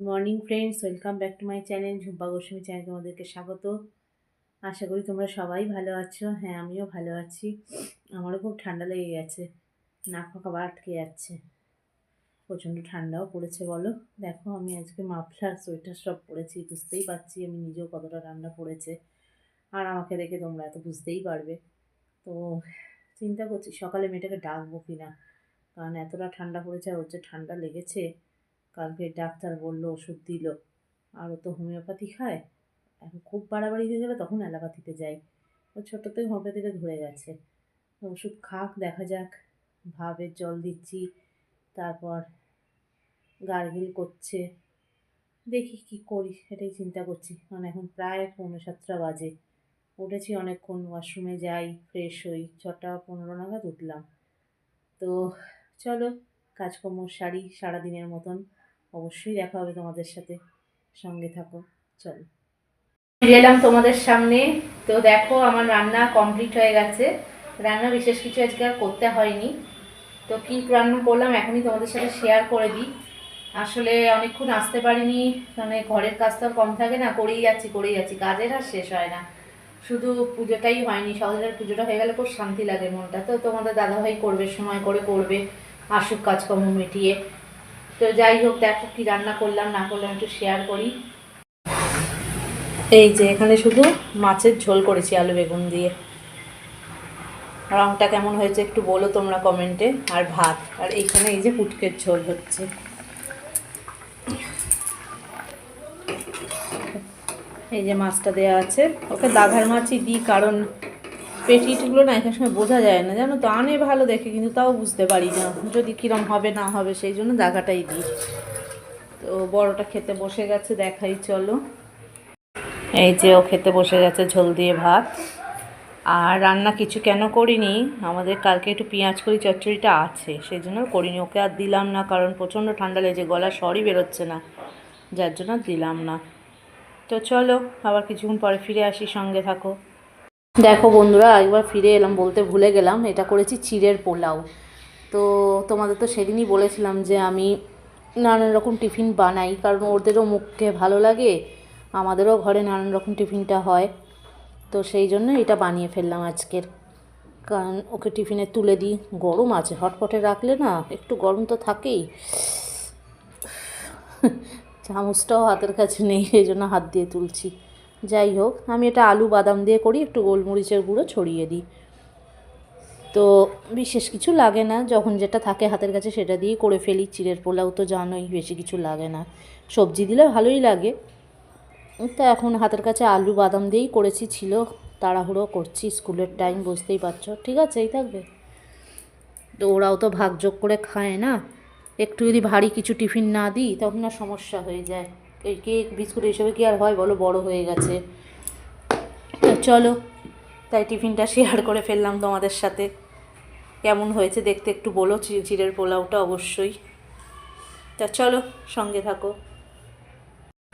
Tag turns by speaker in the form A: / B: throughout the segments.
A: Morning friends, welcome back to my channel. Jhumpa Goswami channel তোমাদেরকে স্বাগত। আশা করি তোমরা সবাই ভালো আছো। হ্যাঁ আমিও ভালো আছি। আমারও খুব ঠান্ডা লেগে গেছে। নাক ফাঁকা আটকে যাচ্ছে। প্রচণ্ড ঠান্ডাও পড়েছে, বলো। দেখো, আমি আজকে মাফলার, সোয়েটার সব পরেছি, বুঝতেই পারছি আমি নিজেও কতটা ঠান্ডা পড়েছে। আর আমাকে দেখে তোমরা এত বুঝতেই পারবে। তো চিন্তা করছি, সকালে মেয়েটাকে ডাকবো কি না কারণ এতটা ঠান্ডা পড়েছে আর ওর যে ঠান্ডা লেগেছে কালকে ডাক্তার বলল, ওষুধ দিল। আর ও তো হোমিওপ্যাথি খায়। এখন খুব বাড়াবাড়ি হয়ে গেলে তখন অ্যালোপ্যাথিতে যাই। ও ছোটোতেই হোমিওপ্যাথিতে ধরে গেছে। ওষুধ খাক, দেখা যাক। ভাবের জল দিচ্ছি, তারপর গার্গিল করছে। দেখি কি করি, সেটাই চিন্তা করছি। কারণ এখন প্রায় পৌনে সাতটা বাজে। উঠেছি অনেকক্ষণ ওয়াশরুমে যাই ফ্রেশ হই। ছটা পনেরো নাগাদ উঠলাম। তো চলো, কাজকর্ম সারি সারাদিনের মতন। অবশ্যই দেখা হবে তোমাদের সাথে। সঙ্গে থাকো। চলো। ফিরে এলাম তোমাদের সামনে। তো দেখো, আমার রান্না কমপ্লিট হয়ে গেছে। রান্না বিশেষ কিছু আজকে আর করতে হয়নি। তো কী রান্না করলাম এখনই তোমাদের সাথে শেয়ার করে দিই। আসলে অনেকক্ষণ আসতে পারিনি। মানে ঘরের কাজ তো কম থাকে না, করেই যাচ্ছি করেই যাচ্ছি। কাজের আর শেষ হয় না। শুধু পুজোটাই হয়নি সহজের পুজোটা হয়ে গেলে খুব শান্তি লাগে মনটা। তো তোমাদের দাদাভাই করবে, সময় করে করবে। আসুক কাজকর্ম মিটিয়ে। তো যাই হোক, দেখো কি রান্না করলাম, না করলাম একটু শেয়ার করি। এই যে এখানে শুধু মাছের ঝোল করেছি আলু বেগুন দিয়ে। রংটা কেমন হয়েছে একটু বলো তোমরা কমেন্টে আর ভাত। আর এইখানে এই যে পুটকের ঝোল হচ্ছে। এই যে মাছটা দেওয়া আছে। ওকে দাঘার মাছই দিই, কারণ পেটিগুলো না এখানে সময় বোঝা যায় না। জানো তো, আনে ভালো দেখে, কিন্তু তাও বুঝতে পারি না। যদি কিরম হবে, না হবে, সেই জন্য দাগাটাই দিই। তো বড়টা খেতে বসে গেছে, দেখাই, চলো। এই যে ও খেতে বসে গেছে ঝোল দিয়ে ভাত। আর রান্না কিছু কেন করিনি? আমাদের কালকে একটু পেঁয়াজ করি, চচ্চড়িটা আছে, সেই জন্য করিনি। ওকে আর দিলাম না, কারণ প্রচণ্ড ঠান্ডা লেগেছে, গলা সরই বেরোচ্ছে না। যার জন্য দিলাম না। তো চলো, আবার কিছুক্ষণ পরে ফিরে আসি, সঙ্গে থাকো। দেখো বন্ধুরা, একবার ফিরে এলাম, বলতে ভুলে গেলাম, এটা করেছি চিড়ের পোলাও। তো তোমাদের তো সেদিনই বলেছিলাম যে আমি নানান রকম টিফিন বানাই, কারণ ওদেরও মুখে ভালো লাগে, আমাদেরও ঘরে নানান রকম টিফিনটা হয়। তো সেই জন্য এটা বানিয়ে ফেললাম আজকের। কারণ ওকে টিফিনে তুলে দিই, গরম আছে, হটপটে রাখলে না একটু গরম তো থাকেই। চামচটাও হাতের কাছে নেই এই জন্য হাত দিয়ে তুলছি। যাই হোক, আমি এটা আলু বাদাম দিয়ে করি, একটু গোলমরিচের গুঁড়ো ছড়িয়ে দিই। তো বিশেষ কিছু লাগে না, যখন যেটা থাকে হাতের কাছে সেটা দিয়েই করে ফেলি। চিড়ের পোলাও তো জানোই, বেশি কিছু লাগে না। সবজি দিলে ভালোই লাগে। তো এখন হাতের কাছে আলু বাদাম দিয়েই করেছি, ছিল, তাড়াহুড়ো করছি, স্কুলের টাইম, বুঝতেই পারছ। ঠিক আছে, এই থাকবে। তো ওরাও তো ভাগযোগ করে খায় না। একটু যদি ভারী কিছু টিফিন না দিই, তখন না সমস্যা হয়ে যায়। এই কেক, বিস্কুট, এইসবে কি আর হয় বলো? বড় হয়ে গেছে। চলো, তাই টিফিনটা শেয়ার করে ফেললাম তোমাদের সাথে। কেমন হয়েছে দেখতে একটু বলো, চিড়ের পোলাওটা অবশ্যই। তা চলো, সঙ্গে থাকো।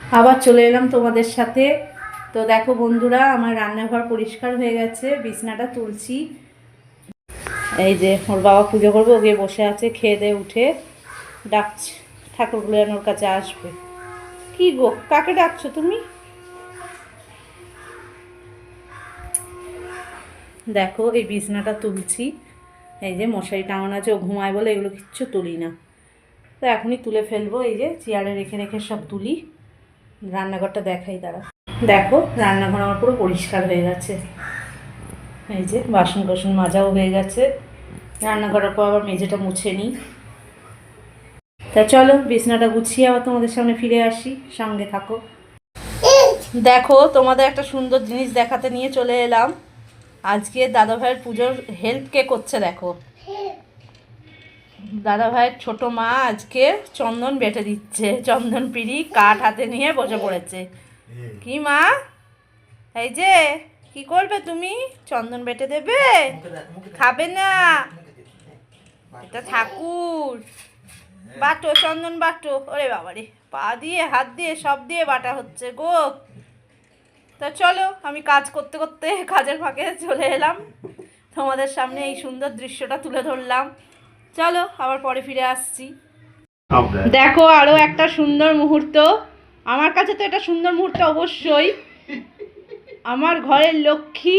A: আবার চলে এলাম তোমাদের সাথে। তো দেখো বন্ধুরা, আমার রান্নাঘর পরিষ্কার হয়ে গেছে, বিছনাটা তুলছি। এই যে ওর বাবা পুজো করবে, ওকে বসে আছে, খেয়ে দিয়ে উঠে। ডাকছে ঠাকুরগুলো ওর কাছে আসবে। কি গো, কাকে ডাকছো তুমি? দেখো, এই বিছনাটা তুলছি। এই যে মশারি টাঙানো আছে, ও ঘুমায় বলে এগুলো কিচ্ছু তুলি না। তো এখনই তুলে ফেলব, এই যে চেয়ারে রেখে রেখে সব তুলি। রান্নাঘরটা দেখাই তারা। দেখো, রান্নাঘর আমার পুরো পরিষ্কার হয়ে গেছে। এই যে বাসন কোসন মাজাও হয়ে গেছে। রান্না করার পর আবার মেঝেটা মুছে নিই। তা চলো বিছনাটা গুছিয়ে আবার তোমাদের সামনে ফিরে আসি। সঙ্গে থাকো। দেখো তোমাদের একটা সুন্দর জিনিস দেখাতে নিয়ে চলে এলাম। আজকে দাদা ভাইয়ের পুজোর হেল্প কে করছে দেখো। দাদা ভাইয়ের ছোট মা আজকে চন্দন বেটে দিচ্ছে। চন্দন পিড়ি কাঠ হাতে নিয়ে বসে পড়েছে। কি মা? এই যে কি করবে তুমি? চন্দন বেটে দেবে? খাবে না। এটা ঠাকুর। বাটো, চন্দন বাটো, ওরে বাবারে, পা দিয়ে, হাত দিয়ে, সব দিয়ে বাটা হচ্ছে গো। তা চলো, আমি কাজ করতে করতে কাজের ফাঁকে চলে এলাম। তোমাদের সামনে এই সুন্দর দৃশ্যটা তুলে ধরলাম। চলো, আবার পরে ফিরে আসছি। দেখো, আরও একটা সুন্দর মুহূর্ত। আমার কাছে তো এটা সুন্দর মুহূর্ত অবশ্যই। আমার ঘরের লক্ষ্মী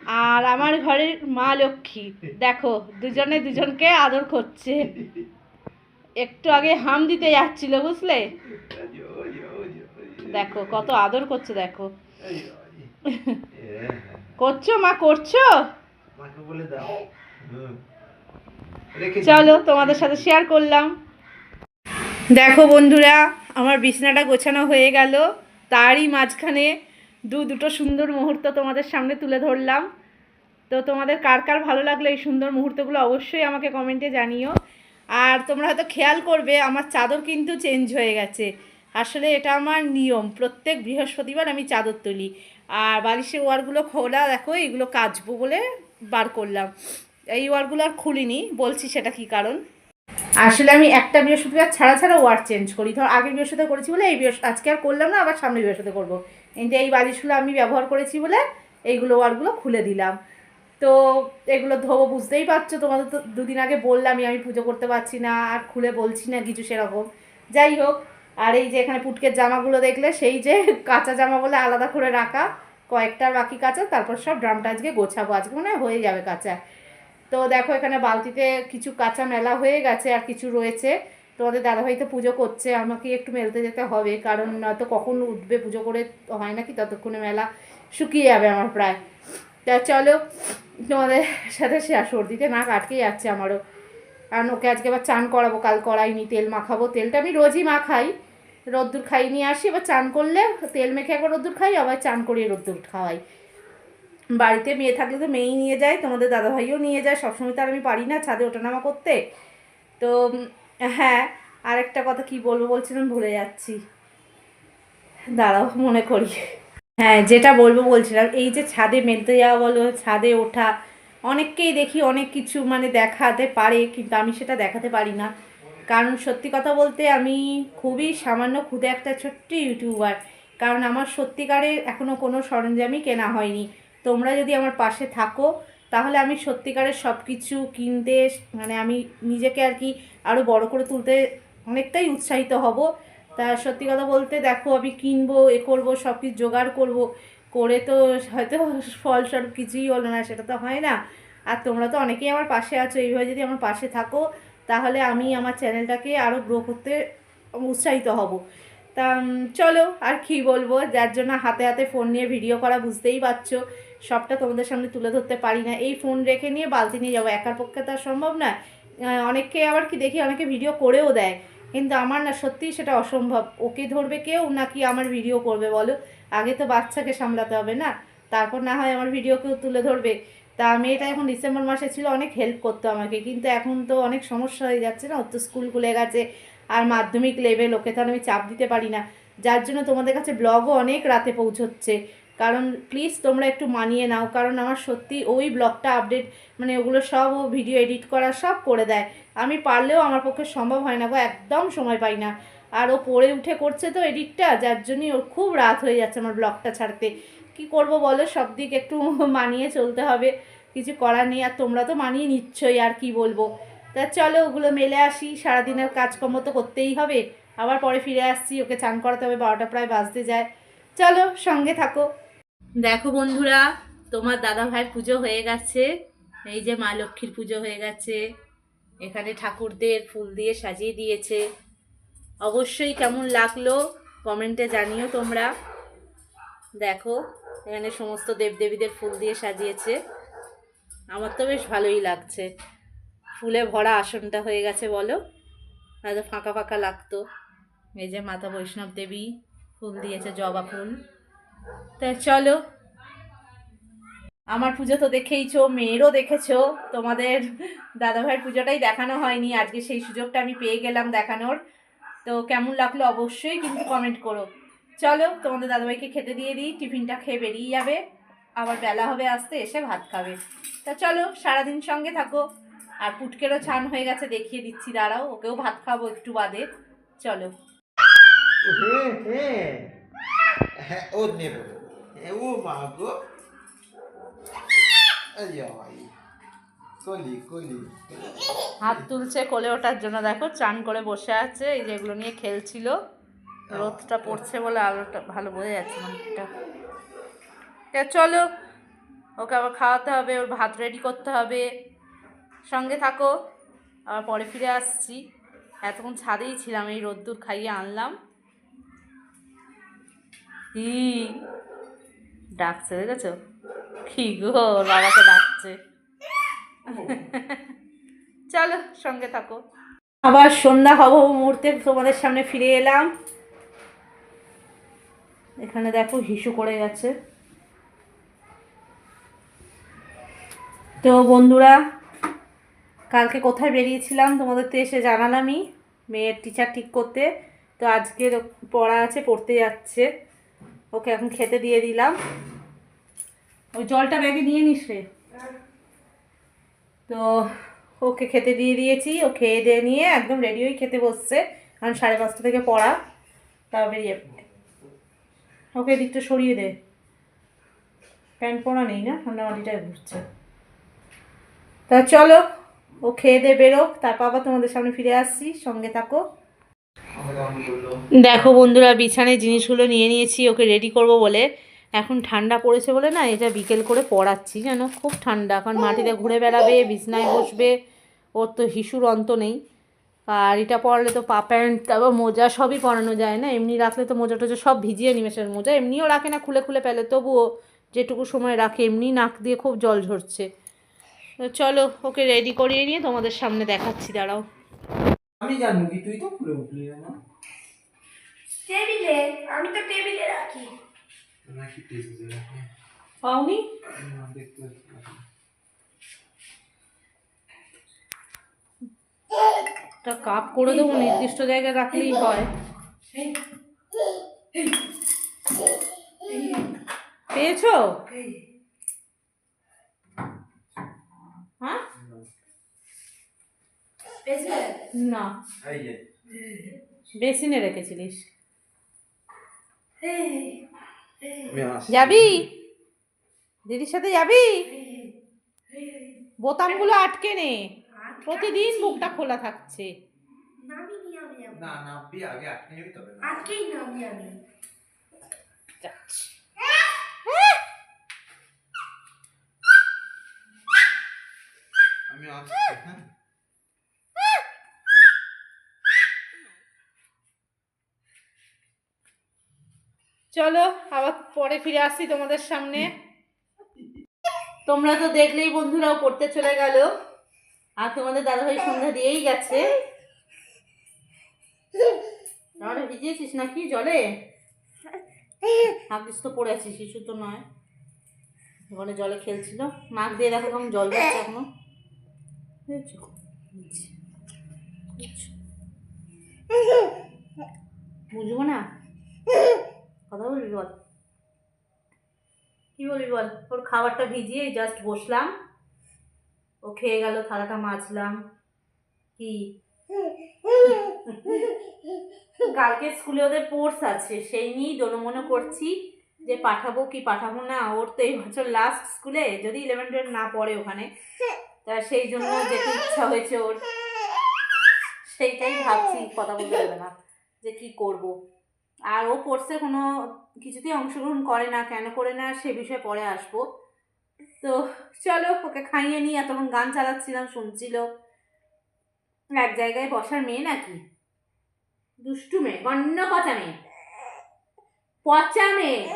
A: আর আমার ঘরের মা লক্ষ্মী। দেখো, দুজনে দুজনকে আদর করছে। একটু আগে হাম দিতে যাচ্ছিল বুঝলে? দেখো কত আদর করছে দেখো। করছ মা করছ? চলো তোমাদের সাথে শেয়ার করলাম। দেখো বন্ধুরা আমার বিছনাটা গোছানো হয়ে গেল। তারই মাঝখানে দু দুটো সুন্দর মুহূর্ত তোমাদের সামনে তুলে ধরলাম। তো তোমাদের কার কার ভালো লাগল এই সুন্দর মুহূর্তগুলো অবশ্যই আমাকে কমেন্টে জানিও। আর তোমরা হয়তো খেয়াল করবে, আমার চাদর কিন্তু চেঞ্জ হয়ে গেছে। আসলে এটা আমার নিয়ম, প্রত্যেক বৃহস্পতিবার আমি চাদর তুলি। আর বালিশের ওয়ারগুলো খোলা, দেখো, এগুলো কাচবো বলে বার করলাম। এই ওয়ারগুলো আর খুলিনি, বলছি সেটা কি কারণ? আসলে আমি একটা বৃহস্পতিবার ছাড়া ছাড়া ওয়ার চেঞ্জ করি। ধর, আগের বৃহস্পতিবার করেছি বলে এই বৃহস্প আজকে আর করলাম না, আবার সামনে বৃহস্পতি করব। কিন্তু এই বালিশগুলো আমি ব্যবহার করেছি বলে এইগুলো ওয়ারগুলো খুলে দিলাম। তো এগুলো ধোবো, বুঝতেই পারছ, তোমাদের তো দুদিন আগে বললামই, আমি পুজো করতে পারছি না, আর খুলে বলছি না কিছু সেরকম। যাই হোক, আর এই যে এখানে পুটকের জামাগুলো দেখলে, সেই যে কাঁচা জামা বলে আলাদা করে রাখা কয়েকটার বাকি কাঁচা, তারপর সব ড্রামটা আজকে গোছাবো, আজকে মনে হয় যাবে কাঁচা। তো দেখো, এখানে বালতিতে কিছু কাঁচা মেলা হয়ে গেছে আর কিছু রয়েছে। তোমাদের দাদাভাই তো পুজো করছে, আমাকে একটু মেলতে যেতে হবে, কারণ নয়তো কখন উঠবে পুজো করে, হয় নাকি, ততক্ষণে মেলা শুকিয়ে যাবে আমার প্রায়। তা চলো তোমাদের সাথে শেয়ার সর্দিতে নাক আটকে যাচ্ছে আমারও। কারণ ওকে আজকে আবার চান করাবো, কাল করাইনি তেল মাখাবো। তেলটা আমি রোজই মাখাই, রোদ্দুর খাই নিয়ে আসি, এবার চান করলে তেল মেখে একবার রোদ্দুর খাই, আবার চান করিয়ে রোদ্দুর খাওয়াই। বাড়িতে মেয়ে থাকলে তো মেয়েই নিয়ে যায়, তোমাদের দাদাভাইও নিয়ে যায়, সবসময় তো আর আমি পারি না ছাদে ওঠানামা করতে। তো হ্যাঁ আরেকটা কথা কি বলব বলছিলাম, ভুলে যাচ্ছি। দাঁড়াও, মনে করি হ্যাঁ যেটা বলব বলছিলাম, এই যে ছাদে মেলতে যাওয়া বলো, ছাদে ওঠা, অনেককেই দেখি অনেক কিছু মানে দেখাতে পারে, কিন্তু আমি সেটা দেখাতে পারি না। কারণ সত্যি কথা বলতে আমি খুবই সামান্য খুদে একটা ছোট্ট ইউটিউবার, কারণ আমার সত্যিকারের এখনও কোনো সরঞ্জামই কেনা হয়নি। তোমরা যদি আমার পাশে থাকো, তাহলে আমি সত্যিকারের সব কিছু কিনতে মানে আমি নিজেকে আর কি আরও বড় করে তুলতে অনেকটাই উৎসাহিত হব। তা সত্যি কথা বলতে দেখো, আমি কিনবো, এ করব সব কিছু জোগাড় করব, করে তো হয়তো ফলস্বরূপ কিছুই হলো না, সেটা তো হয় না। আর তোমরা তো অনেকেই আমার পাশে আছো, এইভাবে যদি আমার পাশে থাকো, তাহলে আমি আমার চ্যানেলটাকে আরও গ্রো করতে উৎসাহিত হব। তা চলো, আর কি বলব, যার জন্য হাতে হাতে ফোন নিয়ে ভিডিও করা বুঝতেই পারছ। সবটা তোমাদের সামনে তুলে ধরতে পারি না। এই ফোন রেখে নিয়ে বালতি নিয়ে যাব। একার পক্ষে তো সম্ভব না অনেককে আবার কি দেখি, অনেকে ভিডিও করেও দেয়। কিন্তু আমার না সত্যিই সেটা অসম্ভব। ওকে ধরবে কেউ নাকি আমার ভিডিও করবে বলো? আগে তো বাচ্চাকে সামলাতে হবে না? তারপর না হয় আমার ভিডিও কেউ তুলে ধরবে। তা মেয়েটা এখন ডিসেম্বর মাসে ছিল, অনেক হেল্প করতো আমাকে। কিন্তু এখন তো অনেক সমস্যা হয়ে যাচ্ছে না? ওর তো স্কুল খুলে গেছে আর মাধ্যমিক লেভেল ওকে তাহলে আমি চাপ দিতে পারি না। যার জন্য তোমাদের কাছে ব্লগও অনেক রাতে পৌঁছচ্ছে। কারণ প্লিজ তোমরা একটু মানিয়ে নাও, কারণ আমার সত্যি ওই ব্লগটা আপডেট মানে ওগুলো সব ও ভিডিও এডিট করা সব করে দেয়। আমি পারলেও আমার পক্ষে সম্ভব হয় না গো, একদম সময় পাই না। আর ও পড়ে উঠে করছে তো এডিটটা যার জন্যই ওর খুব রাত হয়ে যাচ্ছে আমার ব্লগটা ছাড়তে। কি করব বলো, সব দিক একটু মানিয়ে চলতে হবে। কিছু করার নেই, আর তোমরা তো মানিয়ে নিচ্ছই, আর কি বলব। তা চলো, ওগুলো মেলে আসি, সারাদিনের কাজকর্ম তো করতেই হবে। আবার পরে ফিরে আসছি, ওকে চান করাতে হবে, বারোটা প্রায় বাজতে যায়। চলো, সঙ্গে থাকো। দেখো বন্ধুরা, তোমার দাদা ভাইয়ের পুজো হয়ে গেছে। এই যে মা লক্ষ্মীর পুজো হয়ে গেছে। এখানে ঠাকুরদের ফুল দিয়ে সাজিয়ে দিয়েছে। অবশ্যই কেমন লাগল কমেন্টে জানিও তোমরা। দেখো, এখানে সমস্ত দেবদেবীদের ফুল দিয়ে সাজিয়েছে। আমার তো বেশ ভালোই লাগছে। ফুলে ভরা আসনটা হয়ে গেছে, বলো। হয়তো ফাঁকা ফাঁকা লাগতো। এই যে মাতা বৈষ্ণব দেবী ফুল দিয়েছে জবা ফুল। তা চলো। আমার পুজো তো দেখেইছো, মেয়েরও দেখেছ। তোমাদের দাদাভাইয়ের পুজোটাই দেখানো হয়নি। আজকে সেই সুযোগটা আমি পেয়ে গেলাম দেখানোর। তো কেমন লাগল অবশ্যই কিন্তু কমেন্ট করো। চলো, তোমাদের দাদাভাইকে খেতে দিয়ে দিই, টিফিনটা খেয়ে বেরিয়ে যাবে। আবার বেলা হবে আসতে, এসে ভাত খাবে। তা চলো, সারাদিন সঙ্গে থাকো। আর পুটকেরও ছান হয়ে গেছে, দেখিয়ে দিচ্ছি, দাঁড়াও, ওকেও ভাত খাব একটু বাদে। চলো।
B: হ্যাঁ হ্যাঁ। হ্যাঁ ও নেবে। ও মা গো। আই কলি কলি।
A: হাত তুলছে কোলে ওঠার জন্য। দেখো চান করে বসে আছে এই যেগুলো নিয়ে খেলছিল। রোদটা পড়ছে বলে আলোটা ভালো বোঝা যাচ্ছে না তা চলো ওকে আবার খাওয়াতে হবে ওর ভাত রেডি করতে হবে। সঙ্গে থাকো আবার পরে ফিরে আসছি। এতক্ষণ ছাদেই ছিলাম এই রোদ্দুর খাইয়ে আনলাম। কি? ডাকছে, দেখেছ? কি গো, বাবাকে ডাকছে। চলো, সঙ্গে থাকো। আবার সন্ধ্যা হব হব মুহূর্তে, তোমাদের সামনে ফিরে এলাম। এখানে দেখো, হিসু করে গেছে। তো বন্ধুরা, কালকে কোথায় বেরিয়েছিলাম, তোমাদের তো এসে জানালামই, মেয়ের টিচার ঠিক করতে। তো আজকের পড়া আছে, পড়তে যাচ্ছে। ওকে এখন খেতে দিয়ে দিলাম। ওই জলটা ব্যাগে নিয়ে নিস রে। তো ওকে খেতে দিয়ে দিয়েছি, ও খেয়ে দিয়ে নিয়ে একদম রেডি হয়ে খেতে বসছে। কারণ সাড়ে পাঁচটা থেকে পড়া, তাও বেরিয়ে ওকে দিকটা সরিয়ে দে। প্যান্ট পরা নেই না? ঠান্ডা মাটিটায় ঘুরছে তা চলো, ও খেয়ে দিয়ে বেরোক। তারপর আবার তোমাদের সামনে ফিরে আসছি, সঙ্গে থাকো। দেখো বন্ধুরা, বিছানায় জিনিসগুলো নিয়ে নিয়েছি, ওকে রেডি করব বলে। এখন ঠান্ডা পড়েছে বলে না এটা বিকেল করে পড়াচ্ছি, জানো? খুব ঠান্ডা, কারণ মাটিতে ঘুরে বেড়াবে, বিছনায় বসবে, ওর তো হিসুর অন্ত নেই। আর এটা পরলে তো পা প্যান্ট, তারপর মোজা সবই পরানো যায় না, এমনি রাখলে তো মোজা টোজা সব ভিজিয়ে নিমেষের মোজা, এমনিও রাখে না, খুলে খুলে পেলে তবুও যেটুকু সময় রাখে, এমনি নাক দিয়ে খুব জল ঝরছে। চলো, ওকে রেডি করিয়ে নিয়ে তোমাদের সামনে দেখাচ্ছি, দাঁড়াও।
B: আমি জানব কি তুই তো খুলে উঠলি না
C: টেবিলে আমি তো টেবিলে রাখি
B: নাকি টেবিলে রাখি
A: পাওনি
B: না দেখতে পাচ্ছি।
A: একটা কাপ করে দেবো নির্দিষ্ট জায়গায় রাখলেই হয় পেয়েছ হ্যাঁ
C: পেছনে
A: না। বেসিনে রেখেছিলিস। যাবি? দিদির সাথে যাবি? বোতামগুলো আটকে নে। প্রতিদিন মুখটা খোলা থাকছে।
B: না না আগে আটকে যাবি তবে না
C: নামি আমি।
B: আমি আসছি হ্যাঁ।
A: চলো, আবার পরে ফিরে আসছি তোমাদের সামনে। তোমরা তো দেখলেই বন্ধুরাও পড়তে চলে গেল। আর তোমাদের দাদাভাই সন্ধ্যা দিয়েই গেছে। তাহলে ভিজিয়েছিস নাকি জলে? হাফিস তো পড়ে আছিস শিশু তো নয়। ওখানে জলে খেলছিল। নাক দিয়ে দেখো কেমন জল যাচ্ছে এখনও? বুঝব না? কথা বলবি বল? কি বলবি বল? ওর খাবারটা ভিজিয়ে জাস্ট বসলাম। ও খেয়ে গেল, থালাটা মাজলাম। কি? কালকে স্কুলে ওদের কোর্স আছে, সেই নিয়েই দোনমনে করছি। যে পাঠাবো কি পাঠাবো না, ওর তো এই বছর লাস্ট স্কুলে, যদি ইলেভেন টুয়েলভ না পড়ে ওখানে, তা সেই জন্য যেতে ইচ্ছা হয়েছে ওর। সেইটাই ভাবছি, কথা বলতে দেবে না, যে কি করব। আর ও কোর্সে কোনো কিছুতেই অংশগ্রহণ করে না, কেন করে না, সে বিষয়ে পরে আসব। তো চলো, ওকে খাইয়ে নিই, এতক্ষণ গান চালাচ্ছিলাম, শুনছিল। এক জায়গায় বসার মেয়ে নাকি? দুষ্টু মেয়ে গণ্য পচা মেয়ে। পচা মেয়ে?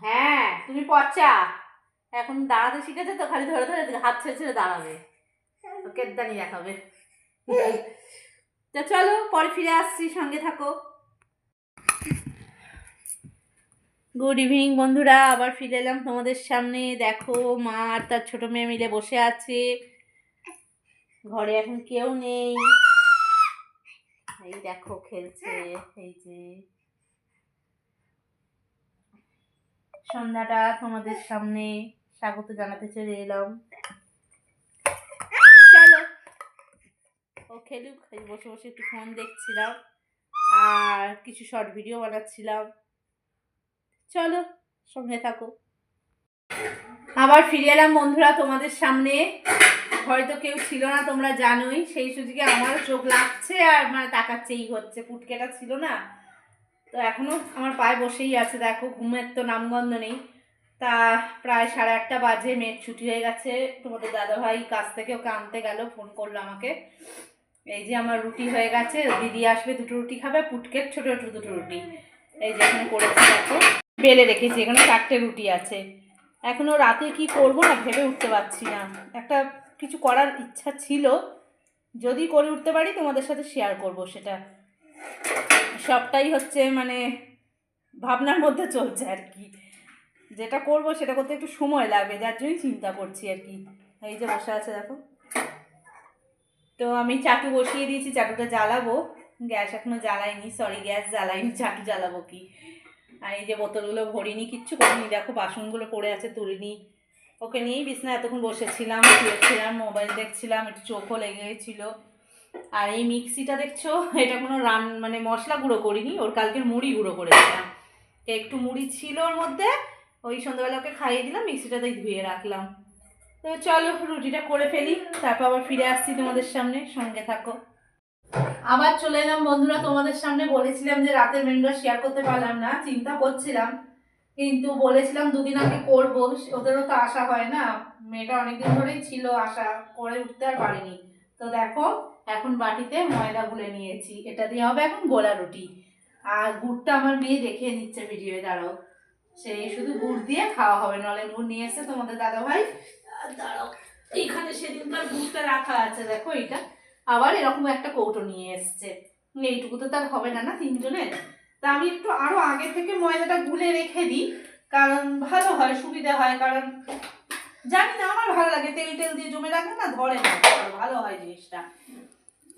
A: হ্যাঁ তুমি পচা। এখন দাঁড়াতে শিখেছে তো, খালি ধরে ধরে হাত ছেড়ে ছেড়ে দাঁড়াবে। দাঁড়িয়ে দেখাবে। তো চলো, পরে ফিরে আসছি, সঙ্গে থাকো। গুড ইভিনিং বন্ধুরা। আবার ফিরে এলাম তোমাদের সামনে। দেখো, মা আর তার ছোট মেয়ে মিলে বসে আছে। ঘরে এখন কেউ নেই। এই দেখো, খেলছে। এই যে। সন্ধ্যাটা তোমাদের সামনে। স্বাগত জানাতে চলে এলাম। চলো। ও খেলুক। বসে বসে একটু ফোন দেখছিলাম। আর কিছু শর্ট ভিডিও বানাচ্ছিলাম। চলো, সঙ্গে থাকো। আবার ফিরে এলাম বন্ধুরা তোমাদের সামনে। হয়তো কেউ ছিল না, তোমরা জানোই। সেই সুযোগে আমারও চোখ লাগছে আর মানে তাকাচ্ছেই হচ্ছে। পুটকেটা ছিল না। তো এখনও আমার পায়ে বসেই আছে, দেখো, ঘুমের তো নামগন্ধ নেই। তা প্রায় সাড়ে আটটা বাজে, মেয়ের ছুটি হয়ে গেছে। তোমাদের দাদাভাই কাছ থেকে ওকে আনতে গেল, ফোন করল আমাকে। এই যে আমার রুটি হয়ে গেছে, দিদি আসবে, দুটো রুটি খাবে, পুটকের ছোটো ছোটো দুটো রুটি। এই যে এখানে করেছি, দেখো। বেলে রেখেছি, এখানে চারটে রুটি আছে। এখনও রাতে কি করব না ভেবে উঠতে পারছি না। একটা কিছু করার ইচ্ছা ছিল, যদি করে উঠতে পারি তোমাদের সাথে শেয়ার করব সেটা। সবটাই হচ্ছে মানে ভাবনার মধ্যে চলছে আর কি। যেটা করব সেটা করতে একটু সময় লাগবে যার জন্যই চিন্তা করছি আর কি। এই যে বসে আছে, দেখো। তো আমি চাটু বসিয়ে দিয়েছি, চাটুটা জ্বালাবো। গ্যাস এখনও জ্বালাইনি সরি গ্যাস জ্বালাইনি চাটু জ্বালাবো কি? আর এই যে বোতলগুলো ভরিনি, কিচ্ছু করিনি। দেখো, বাসনগুলো পড়ে আছে, তুলিনি। ওকে নিয়েই বিছনা এতক্ষণ বসেছিলাম, শুয়েছিলাম, মোবাইল দেখছিলাম, একটু চোখও লেগে গেছিল। আর এই মিক্সিটা দেখছ? এটা কোনো রান মানে মশলা গুঁড়ো করিনি, ওর কালকের মুড়ি গুঁড়ো করেছিলাম। একটু মুড়ি ছিল ওর মধ্যে, ওই সন্ধ্যাবেলা ওকে খাইয়ে দিলাম মিক্সিটাতেই ধুয়ে রাখলাম। তো চলো, রুটিটা করে ফেলি, তারপর আবার ফিরে আসছি তোমাদের সামনে, সঙ্গে থাকো। আবার চলে এলাম বন্ধুরা, তোমাদের সামনে বলেছিলাম যে রাতের মেনুটা শেয়ার করতে পারলাম না, চিন্তা করছিলাম। কিন্তু বলেছিলাম দুদিন আগে করব ওদেরও তো আশা হয় না। মেয়েটা অনেকদিন ধরেই ছিল, আশা করে উঠতে আর পারিনি। তো দেখো, এখন বাটিতে ময়দা গুলে নিয়েছি। এটা দিয়ে হবে এখন গোলা রুটি। আর গুড়টা আমার মেয়ে দেখে নিচ্ছে ভিডিওয়ে, দাঁড়াও। সে শুধু গুড় দিয়ে খাওয়া হবে, নলে গুড় নিয়ে এসছে তোমাদের দাদা ভাই দাঁড়াও, এইখানে সেদিনকার গুড়টা রাখা আছে, দেখো এটা আবার এরকম একটা কৌটো নিয়ে এসছে। এইটুকু তো তার হবে না না তিনজনের? তা আমি একটু আরও আগে থেকে ময়দাটা গুলে রেখে দিই, কারণ ভালো হয়, সুবিধা হয়, কারণ জানি না, আমার ভালো লাগে, তেল টেল দিয়ে জমে রাখলে না ধরে না ভালো হয় জিনিসটা।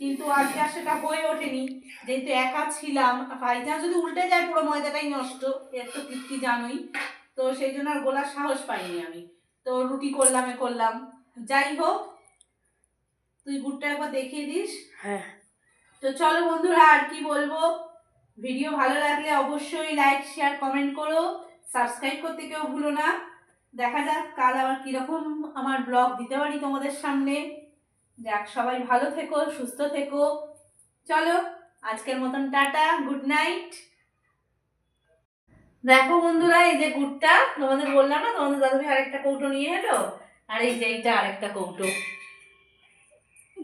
A: কিন্তু আজকে আর সেটা হয়ে ওঠেনি। যেহেতু একা ছিলাম ভাইজান যদি উল্টে যায়, পুরো ময়দাটাই নষ্ট এর তো কীর্তি জানোই। তো সেই জন্য আর গোলার সাহস পাইনি আমি। তো রুটি করলাম, এ করলাম। যাই হোক তুই গুড়টা একবার দেখিয়ে দিস?
C: হ্যাঁ।
A: তো চলো বন্ধুরা আর কি বলব? ভিডিও ভালো লাগলে অবশ্যই লাইক শেয়ার কমেন্ট করো। সাবস্ক্রাইব করতে কেউ ভুলো না। দেখা যাক কাল আবার কীরকম আমার ব্লগ দিতে পারি তোমাদের সামনে। যাক সবাই ভালো থেকো সুস্থ থেকো। চলো আজকের মতন টাটা গুড নাইট দেখো বন্ধুরা এই যে গুড়টা তোমাদের বললাম না তোমাদের দাদুভাই আরেকটা কৌটো নিয়ে এলো। আর এই যে এইটা আরেকটা কৌটো।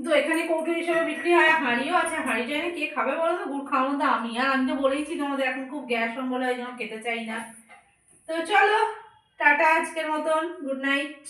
A: তো এখানে কৌটো হিসেবে বিক্রি হয় হাঁড়িও আছে। হাঁড়ি চাই কে খাবে বলো তো? গুড় খাওয়ানো তো আমি। আর আমি তো বলেইছি তোমাদের, এখন খুব গ্যাস বলে হয় জন্য খেতে চাই না। তো চলো, টাটা আজকের মতন। Good night.